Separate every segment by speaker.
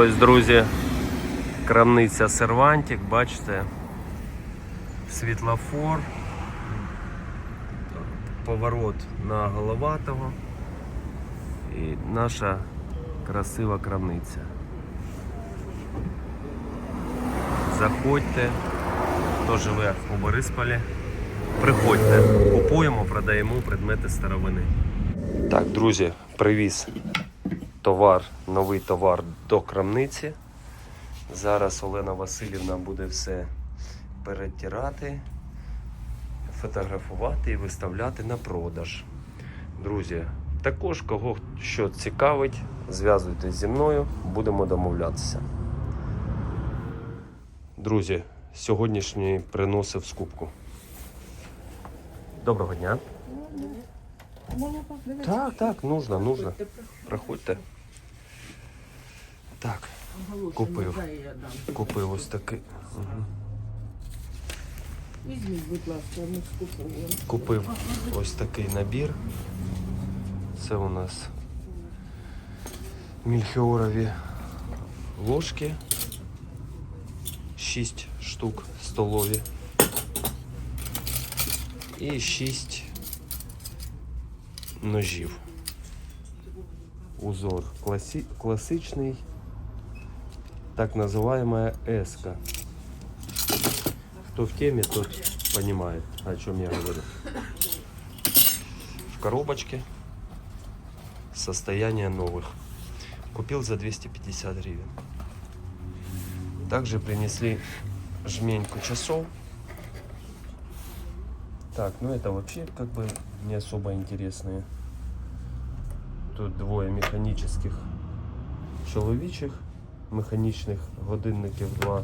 Speaker 1: Ось, друзі, крамниця Сервантик, бачите, світлофор, поворот на Головатого. І наша красива крамниця. Заходьте, хто живе у Борисполі, приходьте, купуємо, продаємо предмети старовини. Так, друзі, привіз товар, новий товар до крамниці. Зараз Олена Васильівна буде все перетирати, фотографувати і виставляти на продаж. Друзі, також кого що цікавить, зв'язуйтесь зі мною, будемо домовлятися. Друзі, сьогоднішній приносив скупку. Доброго дня. Так, так, нужно, нужно. Проходьте. Так, Купив. Купив ось такий. Купив ось такий набір. Це у нас мільхіорові ложки. 6 штук столові. І 6 ножів. Узор класі... класичний, так называемая эска. Кто в теме, тот понимает, о чем я говорю. В коробочке состояние новых. Купил за 250 гривен. Также принесли жменьку часов. Так, ну это вообще как бы не особо интересные. Тут двоє механічних чоловічих, механічних годинників два.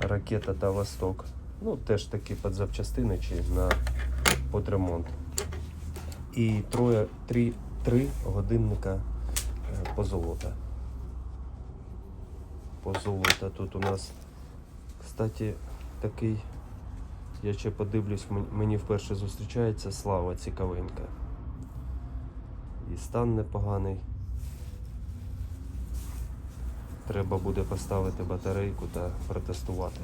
Speaker 1: Ракета та Восток. Ну, теж такі під запчастини чи на під ремонт. І троє, три, три годинника е, позолота. Позолота тут у нас, кстати, такий, я ще подивлюсь, мені вперше зустрічається слава цікавинка. І стан непоганий. Треба буде поставити батарейку та протестувати.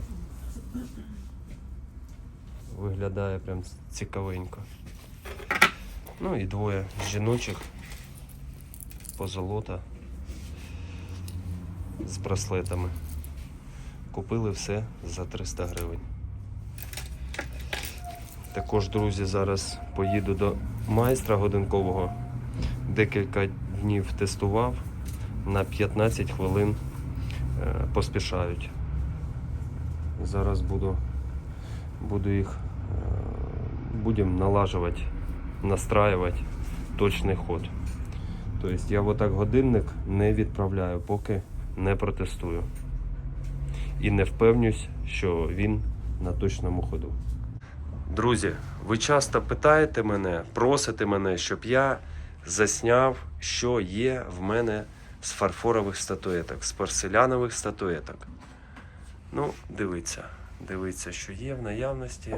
Speaker 1: Виглядає прям цікавенько. Ну і двоє жіночих позолота з браслетами. Купили все за 300 гривень. Також, друзі, зараз поїду до майстра годинкового. Декілька днів тестував. На 15 хвилин е, поспішають. Зараз буду, буду їх е, будемо налажувати, настраювати точний ход. Тобто я отак годинник не відправляю, поки не протестую. І не впевнюсь, що він на точному ходу. Друзі, ви часто питаєте мене, просите мене, щоб я засняв, що є в мене з фарфорових статуеток, з порселянових статуеток. Ну, дивіться, дивіться, що є в наявності.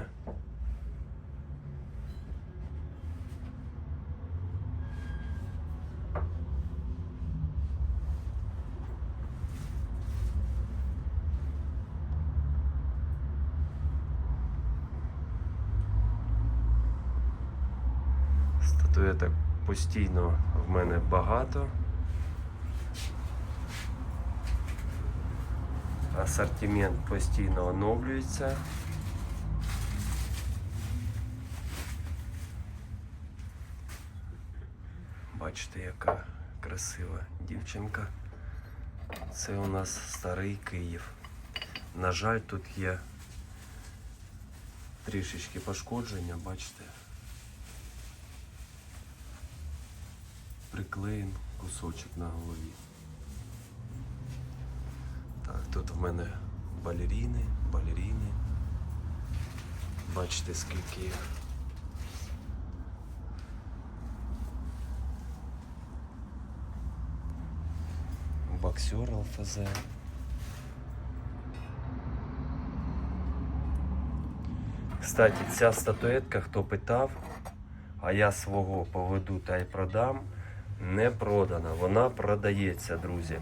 Speaker 1: Статуеток постійно в мене багато. Асортимент постійно оновлюється. Бачите, яка красива дівчинка. Це у нас старий Київ. На жаль, тут є трішечки пошкодження, бачите. Приклеєн кусочок на голові. Так, тут в мене балеріни, балеріни. Бачите, скільки їх. Боксер ЛФЗ. Кстати, ця статуетка, хто питав, а я свого поведу та й продам, не продана. Вона продається, друзі.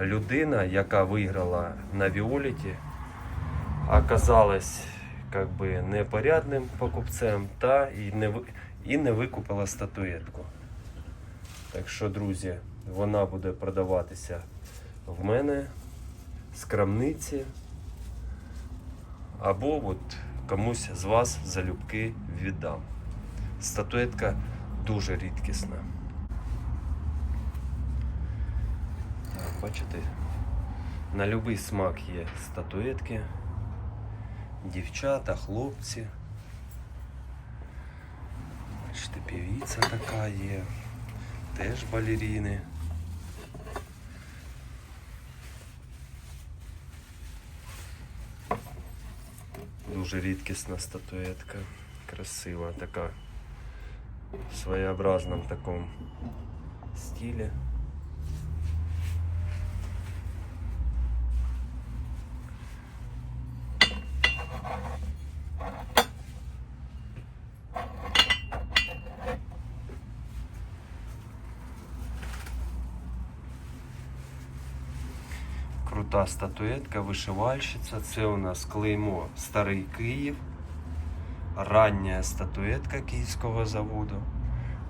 Speaker 1: людина, яка виграла на Віоліті, оказалась как би непорядним покупцем та і не, і не викупила статуетку. Так що, друзі, вона буде продаватися в мене з крамниці. Або от комусь з вас залюбки віддам. Статуетка дуже рідкісна. Так, бачите, на будь-який смак є статуетки. Дівчата, хлопці. Бачите, півіця така є. Теж балеріни. Дуже рідкісна статуетка. Красива така. В своєобразному такому стилі. Статуетка, вишивальщиця. Це у нас клеймо Старий Київ. Рання статуетка Київського заводу,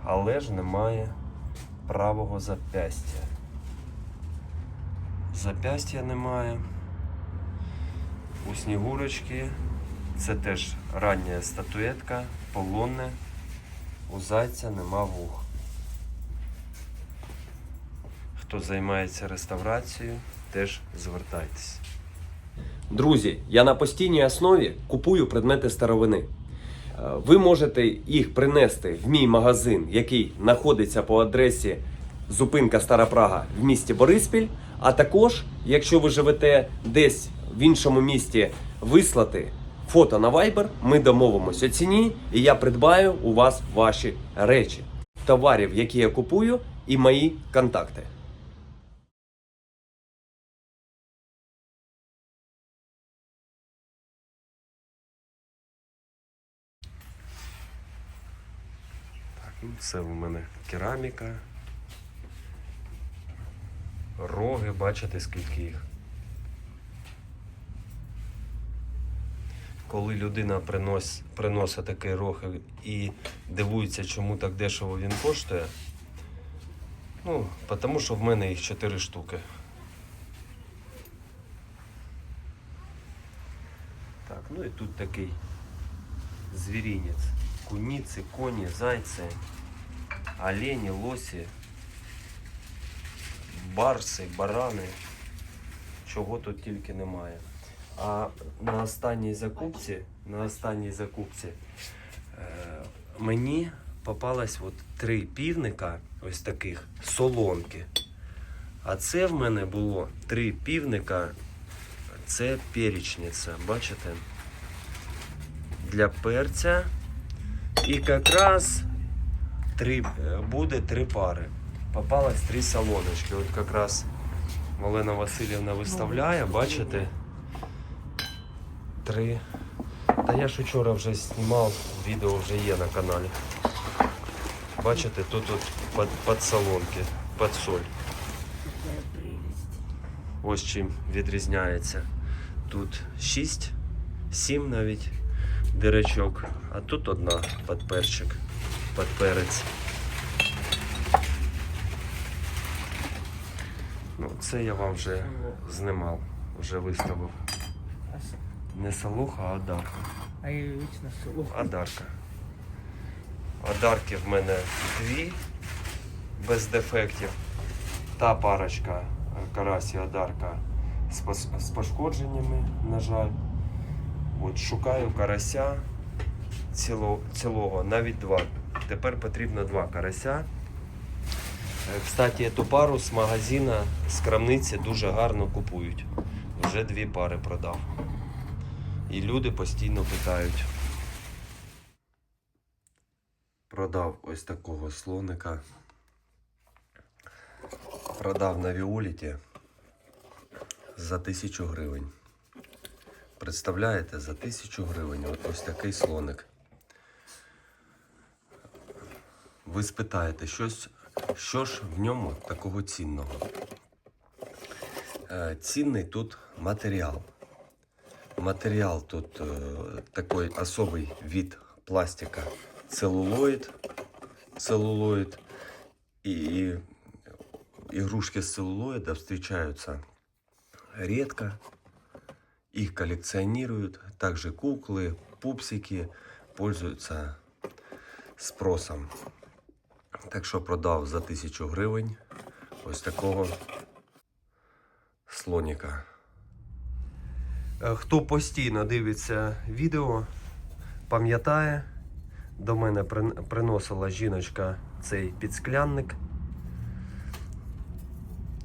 Speaker 1: але ж немає правого запястя. Запястя немає. У Снігурочки це теж рання статуетка, полонне. У зайця нема вух. Хто займається реставрацією, теж звертайтесь.
Speaker 2: Друзі, я на постійній основі купую предмети старовини. Е, Ви можете їх принести в мій магазин, який знаходиться по адресі зупинка Стара Прага в місті Бориспіль. А також, якщо ви живете десь в іншому місті, вислати фото на Viber, ми домовимося ціні, і я придбаю у вас ваші речі, товарів, які я купую, і мої контакти.
Speaker 1: Це у мене кераміка. Роги, бачите, скільки їх. Коли людина принос, приносить такий рог і дивується, чому так дешево він коштує. Ну, тому що в мене їх 4 штуки. Так, ну і тут такий звірінець. Куниці, коні, зайці, олені, лосі, барси, барани. Чого тут тільки немає. А на останній закупці, на останній закупці е, мені попалось от три півника, ось таких, солонки. А це в мене було три півника, це перечниця, бачите? Для перця. І якраз три, е, буде три пари. Попалось три салоночки. От якраз Олена Васильівна виставляє, бачите? Три. Та я ж вчора вже знімав, відео вже є на каналі. Бачите, тут от під, під салонки, під соль. Ось чим відрізняється. Тут 6, 7 навіть дирочок, а тут одна під перчик, під перець. Ну, це я вам вже знімав, вже виставив. Не салуха, а одарка.
Speaker 3: а я вечно село.
Speaker 1: Адарка. Адарки в мене дві без дефектів. Та парочка е, карасі Адарка з, з пошкодженнями, на жаль. От шукаю карася ціло, цілого, навіть два. Тепер потрібно два карася. Е, Кстати, цю пару з магазина, з крамниці дуже гарно купують. Вже дві пари продав. І люди постійно питають. Продав ось такого слоника. Продав на Віоліті за тисячу гривень. Представляєте, за тисячу гривень от ось такий слоник. Ви спитаєте, щось, що ж в ньому такого цінного? Е, Цінний тут матеріал. Матеріал тут е, такий особий від пластика. Целлулоид. Целлулоид. И игрушки с целлулоида встречаются редко. Их коллекционируют. Также куклы, пупсики пользуются спросом. Так що продав за тисячу гривень ось такого слоніка. Е, Хто постійно дивиться відео, пам'ятає, до мене приносила жіночка цей підсклянник.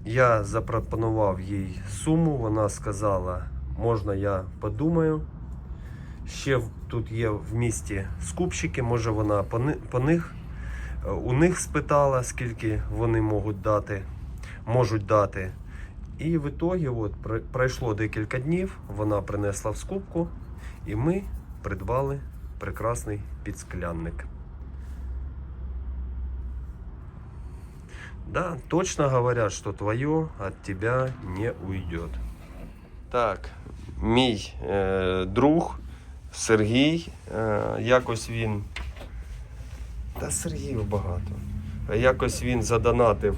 Speaker 1: Я запропонував їй суму, вона сказала, можна я подумаю. Ще тут є в місті скупщики, може вона по, них, у них спитала, скільки вони можуть дати, можуть дати. І в ітогі от, пройшло декілька днів, вона принесла в скупку, і ми придбали прекрасний підсклянник. Да, точно говорят, что твое от тебя не уйдет. Так, мій е, друг Сергій, е, якось він. Та Сергіїв багато. Якось він задонатив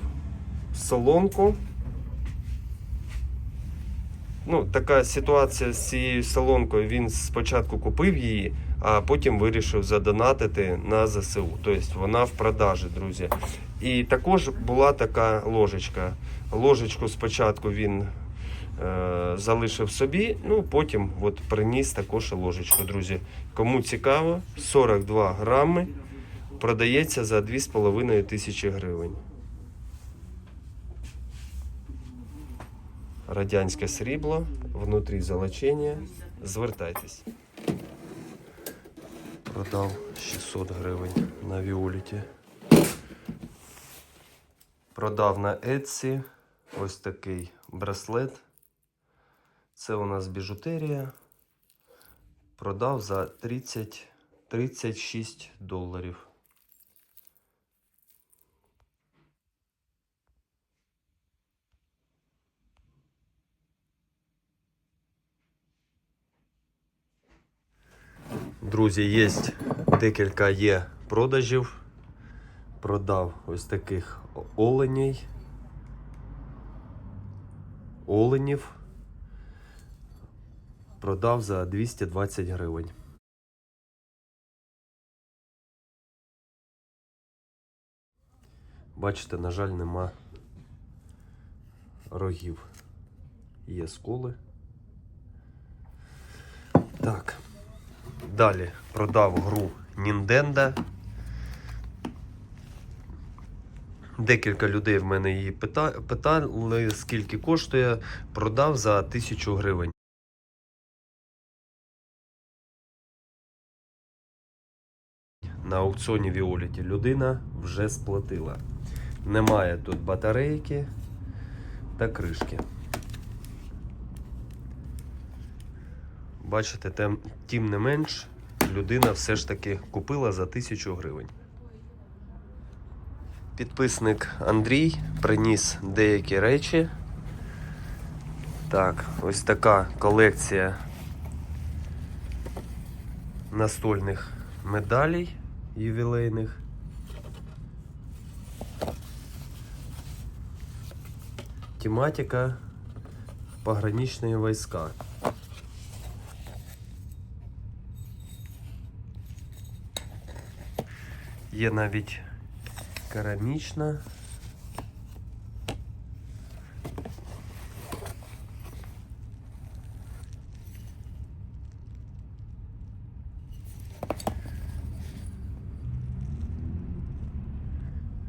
Speaker 1: соломку. Ну, така ситуація з цією солонкою. Він спочатку купив її, а потім вирішив задонатити на ЗСУ. Тобто вона в продажі, друзі. І також була така ложечка. Ложечку спочатку він е, залишив собі, ну потім от приніс також ложечку, друзі. Кому цікаво, 42 грами продається за 2,5 тисячі гривень. Радянське срібло, внутрі золочення. Звертайтесь. Продав 600 гривень на Віоліті. Продав на Etsy ось такий браслет. Це у нас біжутерія. Продав за 30, 36 доларів. Друзі, є декілька є продажів. Продав ось таких оленей. Оленів. Продав за 220 гривень. Бачите, на жаль, нема рогів. Є сколи. Так. Далі продав гру Nintendo. Декілька людей в мене її питали, скільки коштує. Продав за 1000 гривень. На аукціоні Віоліті людина вже сплатила. Немає тут батарейки та кришки. Бачите, тем, тим не менш, людина все ж таки купила за 1000 гривень. Підписник Андрій приніс деякі речі. Так, ось така колекція настольних медалей ювілейних. Тематика пограничные войска. Є навіть керамічна.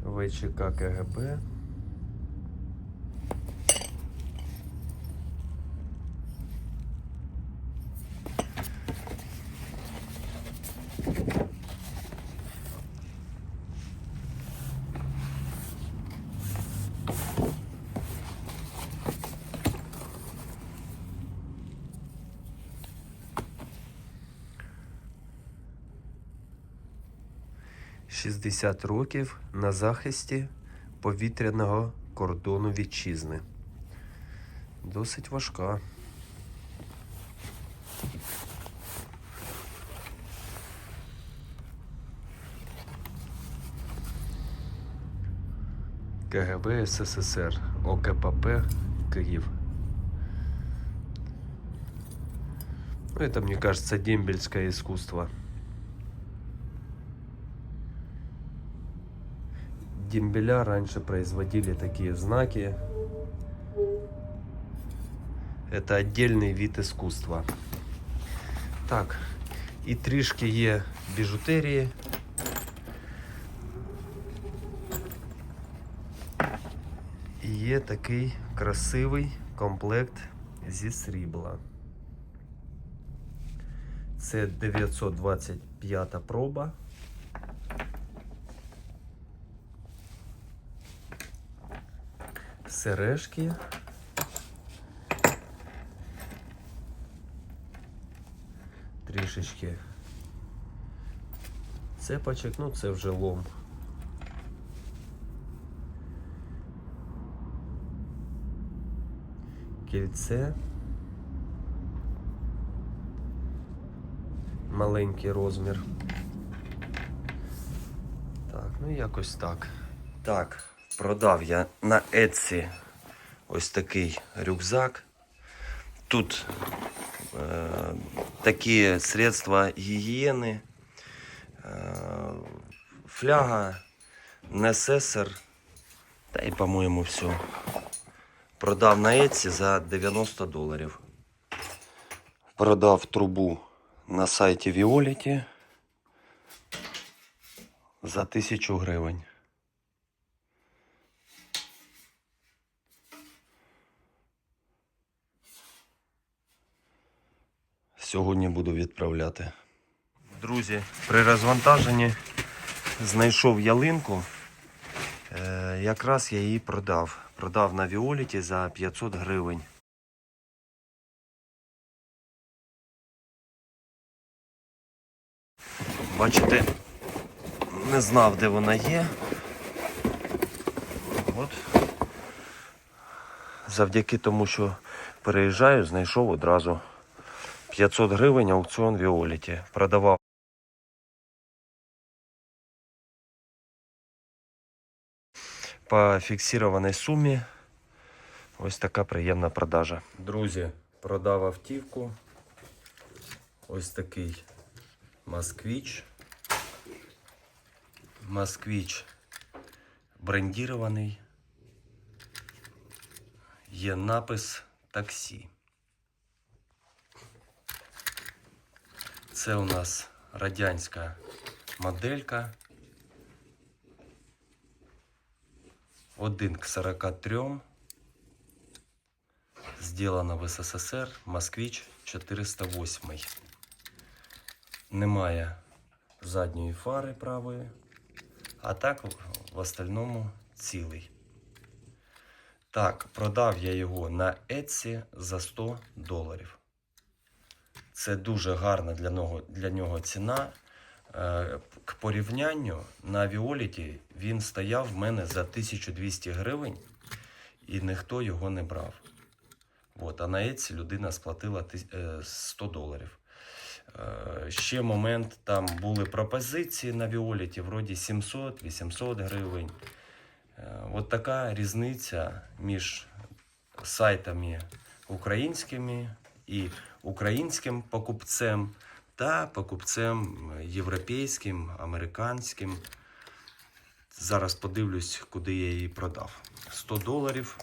Speaker 1: ВЧК КГБ. Шістдесят років на захисті повітряного кордону вітчизни. Досить важка. КГБ СССР, ОКПП, Киев. Ну, это, мне кажется, дембельское искусство. Дембеля раньше производили такие знаки. Это отдельный вид искусства. Так, і трішки є біжутерії. І є такий красивий комплект зі срібла. Це 925 проба. Сережки. Трішечки цепочок, ну це вже лом. Кільце. Маленький розмір. Так, ну якось так. Так, продав я на Etsy ось такий рюкзак. Тут е, такі средства гігієни, е, фляга, несесер, та й, по-моєму, все. Продав на Etsy за 90 доларів. Продав трубу на сайті Violet за 1000 гривень. Сьогодні буду відправляти. Друзі, при розвантаженні знайшов ялинку. Е, якраз я її продав. Продав на Віоліті за 500 гривень. Бачите, не знав, де вона є. От. Завдяки тому, що переїжджаю, знайшов одразу 500 гривень аукціон Віоліті. Продавав. По фіксованій сумі. Ось така приємна продажа. Друзі, продав автівку. Ось такий Москвич. Москвич брендірований. Є напис таксі. Це у нас радянська моделька. 1 к 43. Сделано в СССР. Москвич 408. Немає задньої фари правої. А так в остальному цілий. Так, продав я його на Etsy за 100 доларів. Це дуже гарна для нього, для нього ціна. Е, К порівнянню на Віоліті він стояв в мене за 1200 гривень і ніхто його не брав. От, а на Etsy людина сплатила е, 100 доларів. Е, Ще момент, там були пропозиції на Віоліті, вроді 700-800 гривень. Е, От така різниця між сайтами українськими і українським покупцем та покупцем європейським, американським. Зараз подивлюсь, куди я її продав. 100 доларів.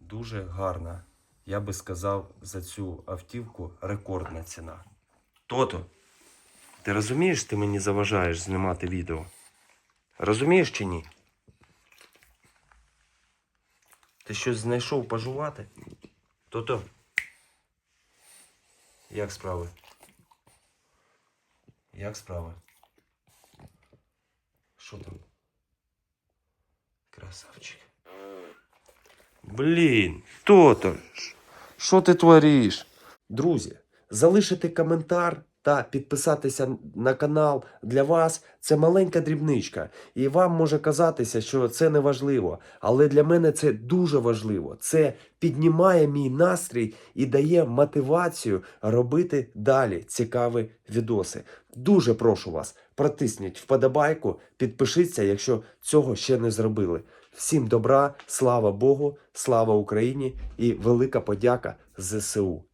Speaker 1: Дуже гарна. Я би сказав, за цю автівку рекордна ціна. Тото, ти розумієш, ти мені заважаєш знімати відео? Розумієш чи ні? Ти щось знайшов пожувати? Тото. Як справи? Як справи? Що там? Красавчик. Блін, Тото, що ти твориш? Друзі, залишити коментар та підписатися на канал для вас це маленька дрібничка. І вам може казатися, що це не важливо. Але для мене це дуже важливо. Це піднімає мій настрій і дає мотивацію робити далі цікаві відоси. Дуже прошу вас, протисніть вподобайку, підпишіться, якщо цього ще не зробили. Всім добра, слава Богу, слава Україні і велика подяка ЗСУ.